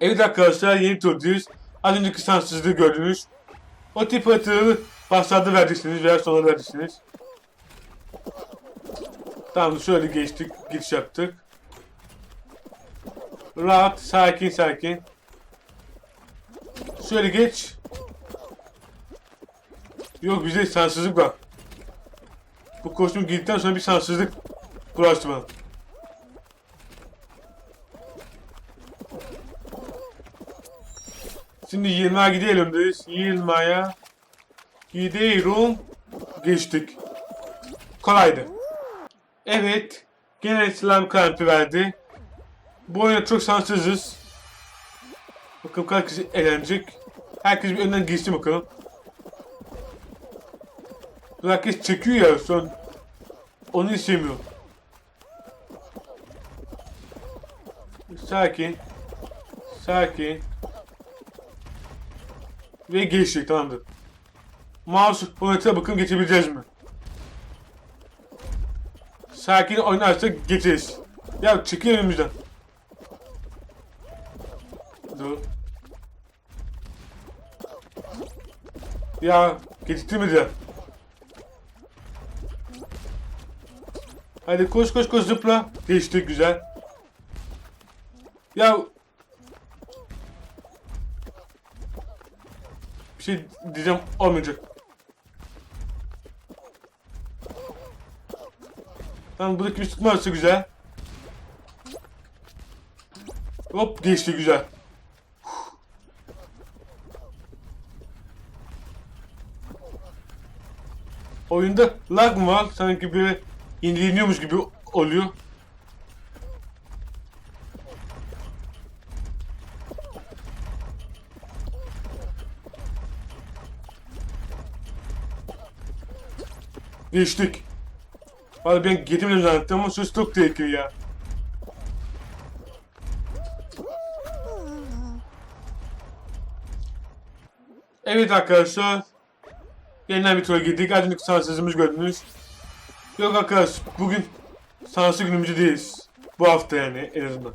Evet arkadaşlar yeni turdayız. Az önceki sansızlığı gördünüz. O tip hataları başlarda verdiyseniz veya sonra verdiyseniz. Tamam şöyle geçtik. Giriş yaptık. Rahat, sakin sakin. Şöyle geç. Yok bize sansızlık var. Bu kostüm giydikten sonra bir sansızlık bulaştı bana. Şimdi Yılma'ya gidelim biz. Yılma'ya gidiyorum. Geçtik. Kolaydı. Evet. Gene slam kampı verdi. Bu oyuna çok şanssızız. Bakalım kaç kişi eğlenecek. Herkes bir önden geçsin bakalım. Herkes çekiyor ya son. Onu istemiyor. Sakin. Sakin. Ve geçtik tamamdır. Mouse monitöre bakın geçebileceğiz mi? Sakin oynarsak geçeriz. Ya çekil önümüzden. Dur. Ya getirtmedi ya. Hadi koş koş koş zıpla. Geçtik güzel. Ya şey diyeceğim olmayacak. Tamam buradaki bir tutmazsa güzel. Hop geçti güzel. Oyunda lag mı var? Sanki böyle yenileniyormuş gibi oluyor. Geçtik. Valla ben getirmedim zannettim ama söz çok tehlikeli ya. Evet arkadaşlar. Yeniden bir tura girdik. Az önceki sanatsızımız gördünüz. Yok arkadaş bugün sanatçı günümüzde değiliz. Bu hafta yani en azından.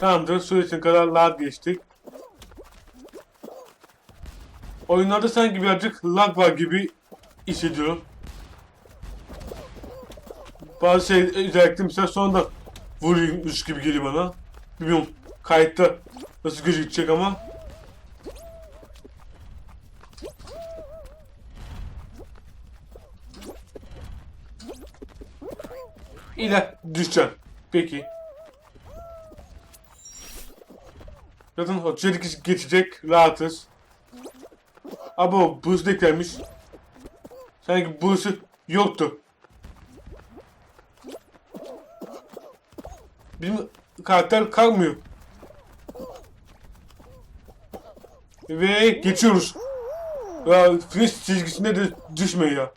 Tamamdır. Süreçin kadar lag geçtik. Oyunlarda sanki birazcık lag var gibi hissediyorum. Bazı şey özellikle mesela sonunda vuruyormuş gibi geliyor bana. Bilmiyorum kayıtta nasıl gözükecek ama. İle düşeceğim. Peki. Zaten çelik geçecek. Rahatız. Abo boost eklenmiş. Sanki boost'u yoktu. Bizim karakter kalmıyor. Ve geçiyoruz. Ya finish çizgisinde de düşmeyin ya.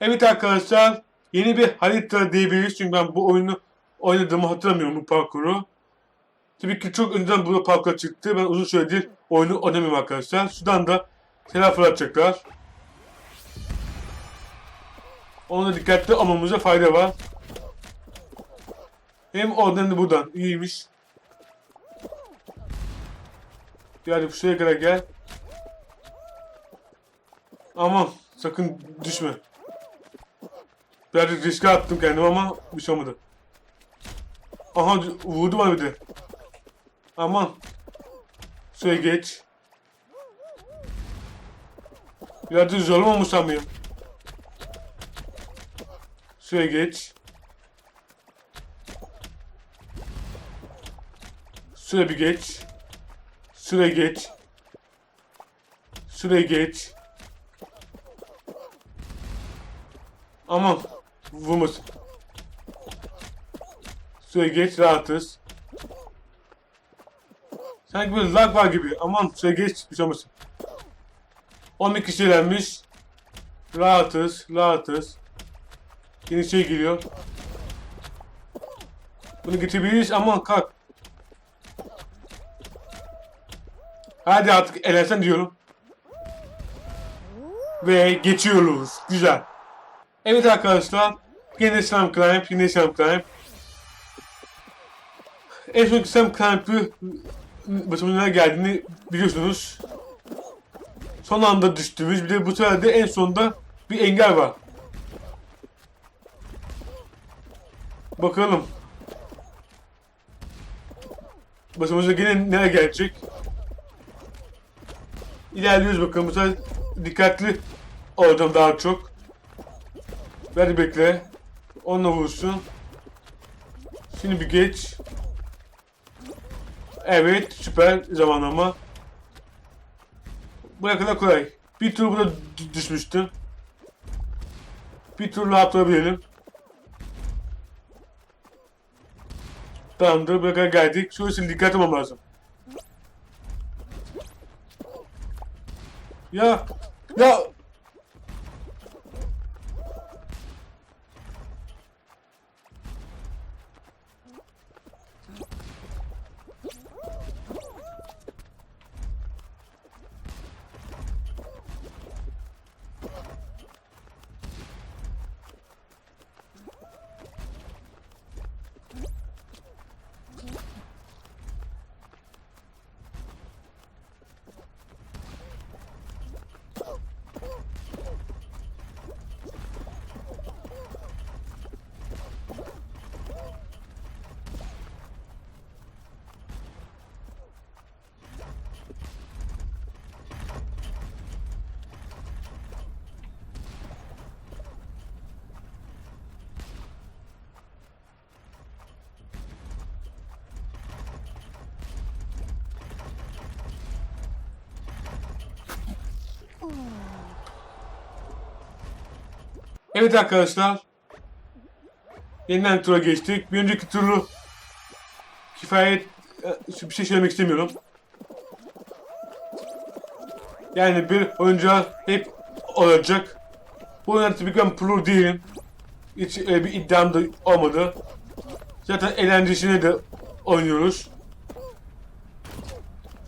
Evet arkadaşlar yeni bir harita diyebiliriz çünkü ben bu oyunu oynadığımı hatırlamıyorum bu parkuru. Tabii ki çok önceden bu parkur çıktı. Ben uzun süredir oyunu oynamıyorum arkadaşlar. Şuradan da selam fırlatacaklar. Ona dikkatli olmamıza fayda var. Hem oradan da buradan. İyiymiş. Yani şuraya kadar gel. Aman sakın düşme. Birazcık riske attım kendimi ama bir şey olmadı. Aha vurdu bana bir de. Aman. Şuraya geç. Birazcık zorlama olmuş sanmıyorum. Şuraya geç. Şuraya bir geç. Şuraya geç. Şuraya geç. Aman. Vurmasın. Şuraya geç rahatız. Sanki böyle lag var gibi. Aman şuraya geç şey olmasın. 12 kişilenmiş. Rahatız, rahatız. Yeni şey geliyor. Bunu getirebiliriz. Aman kalk. Hadi artık elensen diyorum. Ve geçiyoruz. Güzel. Evet arkadaşlar. Yine Slam Climb, yine Slam Climb. En son Slam Climb'ı başımıza neler geldiğini biliyorsunuz. Son anda düştüğümüz bir de bu sefer de en sonunda bir engel var. Bakalım. Başımıza yine neler gelecek. İlerliyoruz bakalım. Bu sefer dikkatli olacağım daha çok. Ver bekle. Onunla vursun. Şimdi bir geç. Evet süper zamanlama. Buraya kadar kolay. Bir tur burada düşmüştüm. Bir tur rahat durabilelim. Tamamdır buraya geldik. Şu için dikkat etmem lazım. Ya ya Evet arkadaşlar. Yeniden tura geçtik. Bir önceki turu kifayet e, bir şey söylemek istemiyorum. Yani bir oyuncağı hep olacak. Bu oyunda tabii ki ben pro değilim. Hiç e, bir iddiam da olmadı. Zaten eğlencesine de oynuyoruz.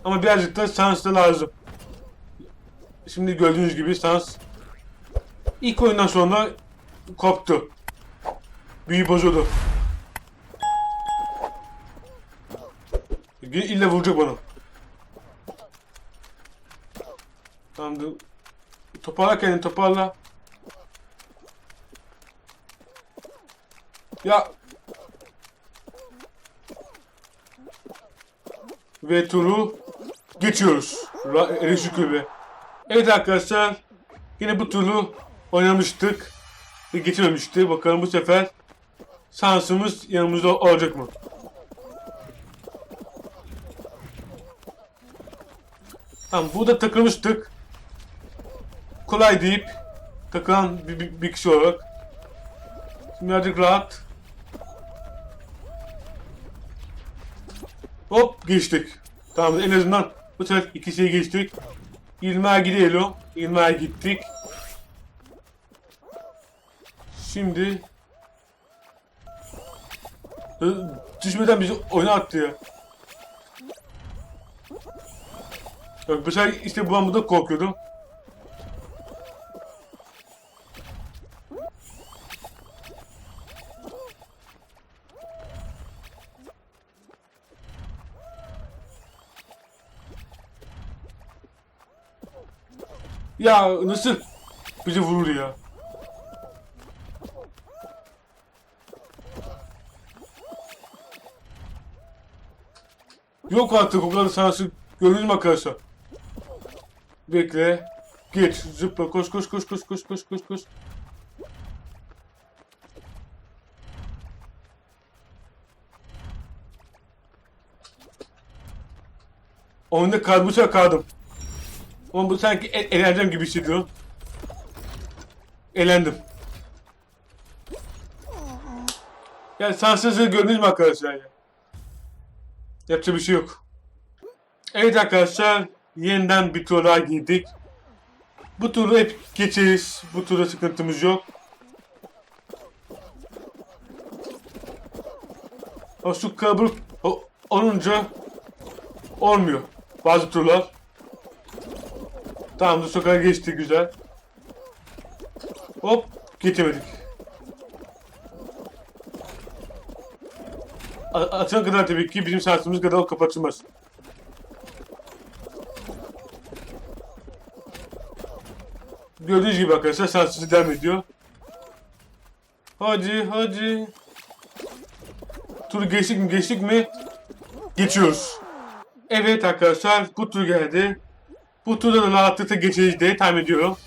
Ama birazcık da şans da lazım. Şimdi gördüğünüz gibi şans İlk oyundan sonra koptu. Büyü bozuldu. İlle vuracak bana. Tamamdır. Toparla kendini toparla. Ya. Ve turu geçiyoruz. Şükür be. Evet arkadaşlar. Yine bu turu oynamıştık. Ve geçememişti. Bakalım bu sefer şansımız yanımızda olacak mı? Tamam burada takılmıştık. Kolay deyip takılan bir, bir, bir kişi olarak. Şimdi birazcık rahat. Hop geçtik. Tamam en azından bu sefer ikisiyi geçtik. İlmeğe gidelim. İlmeğe gittik. Şimdi Hı, düşmeden bizi oyuna attı ya. Bak mesela işte bu an burada korkuyordum. Ya nasıl bizi vurur ya? Yok artık o kadar şansı gördünüz mü arkadaşlar? Bekle. Geç. Zıpla. Koş koş koş koş koş koş koş koş. Onda karbuça kaldım. Ama bu sanki el eleneceğim gibi hissediyorum. Elendim. Yani şanssızlığı gördünüz mü arkadaşlar ya? Yapacak bir şey yok. Evet arkadaşlar yeniden bir tura girdik. Bu turu hep geçeriz. Bu turda sıkıntımız yok. O su kabul o- olunca olmuyor. Bazı turlar. Tamam bu sokağa geçti güzel. Hop geçemedik. Açana kadar tabii ki bizim şansımız kadar o kapatılmaz. Gördüğünüz gibi arkadaşlar şanssızlık devam ediyor. Hadi hadi. Tur geçtik mi geçtik mi? Geçiyoruz. Evet arkadaşlar bu tur geldi. Bu turda da rahatlıkla geçeceğiz diye tahmin ediyorum.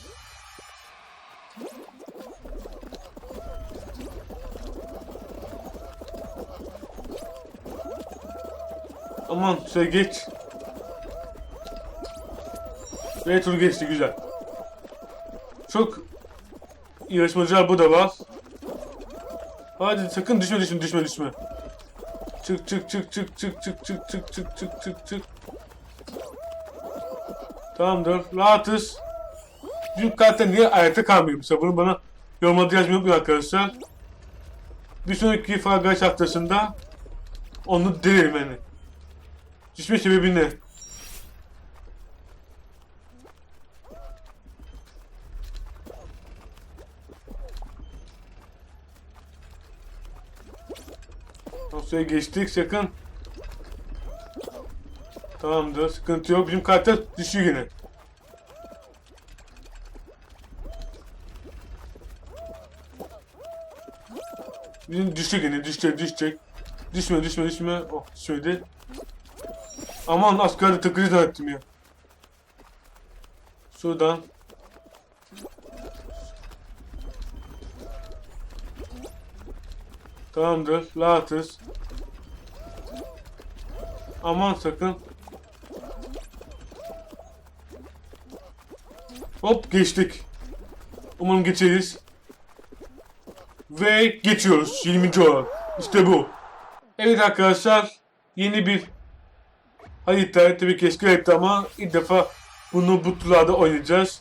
Aman şöyle geç. Ve tur geçti güzel. Çok yarışmacılar bu da var. Hadi sakın düşme düşme düşme düşme. Çık çık çık çık çık çık çık çık çık çık çık çık. Tamamdır. Rahatız. Bizim kartta niye ayakta kalmıyor mesela bunu bana yorumlarda yazmayı unutmayın arkadaşlar. Bir sonraki Fall Guys haftasında onu denerim yani. Düşme sebebi ne? Dosyaya geçtik sakın. Tamamdır sıkıntı yok. Bizim kartta düşüyor yine. Bizim düşecek yine düşecek düşecek. Düşme düşme düşme. Oh düşmedi. Aman askerde takıcı zannettim ya. Şuradan. Tamamdır. Rahatız. Aman sakın. Hop geçtik. Umarım geçeriz. Ve geçiyoruz 20. olarak. İşte bu. Evet arkadaşlar. Yeni bir harita. Tabii ki eski harita ama ilk defa bunu bu oynayacağız.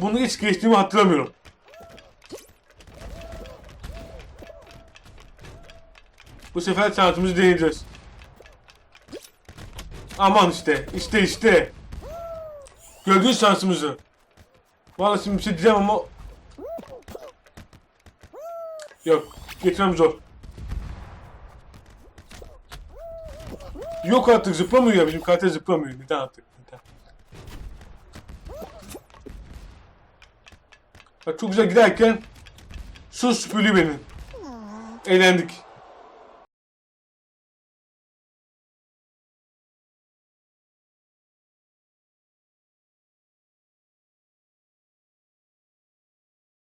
Bunu hiç geçtiğimi hatırlamıyorum. Bu sefer şansımızı deneyeceğiz. Aman işte, işte işte. Gördünüz şansımızı. Vallahi şimdi bir şey diyeceğim ama... Yok, getirmem zor. Yok artık zıplamıyor ya bizim karakter zıplamıyor. Neden artık? Neden? Bak çok güzel giderken su süpürüyor beni. Eğlendik.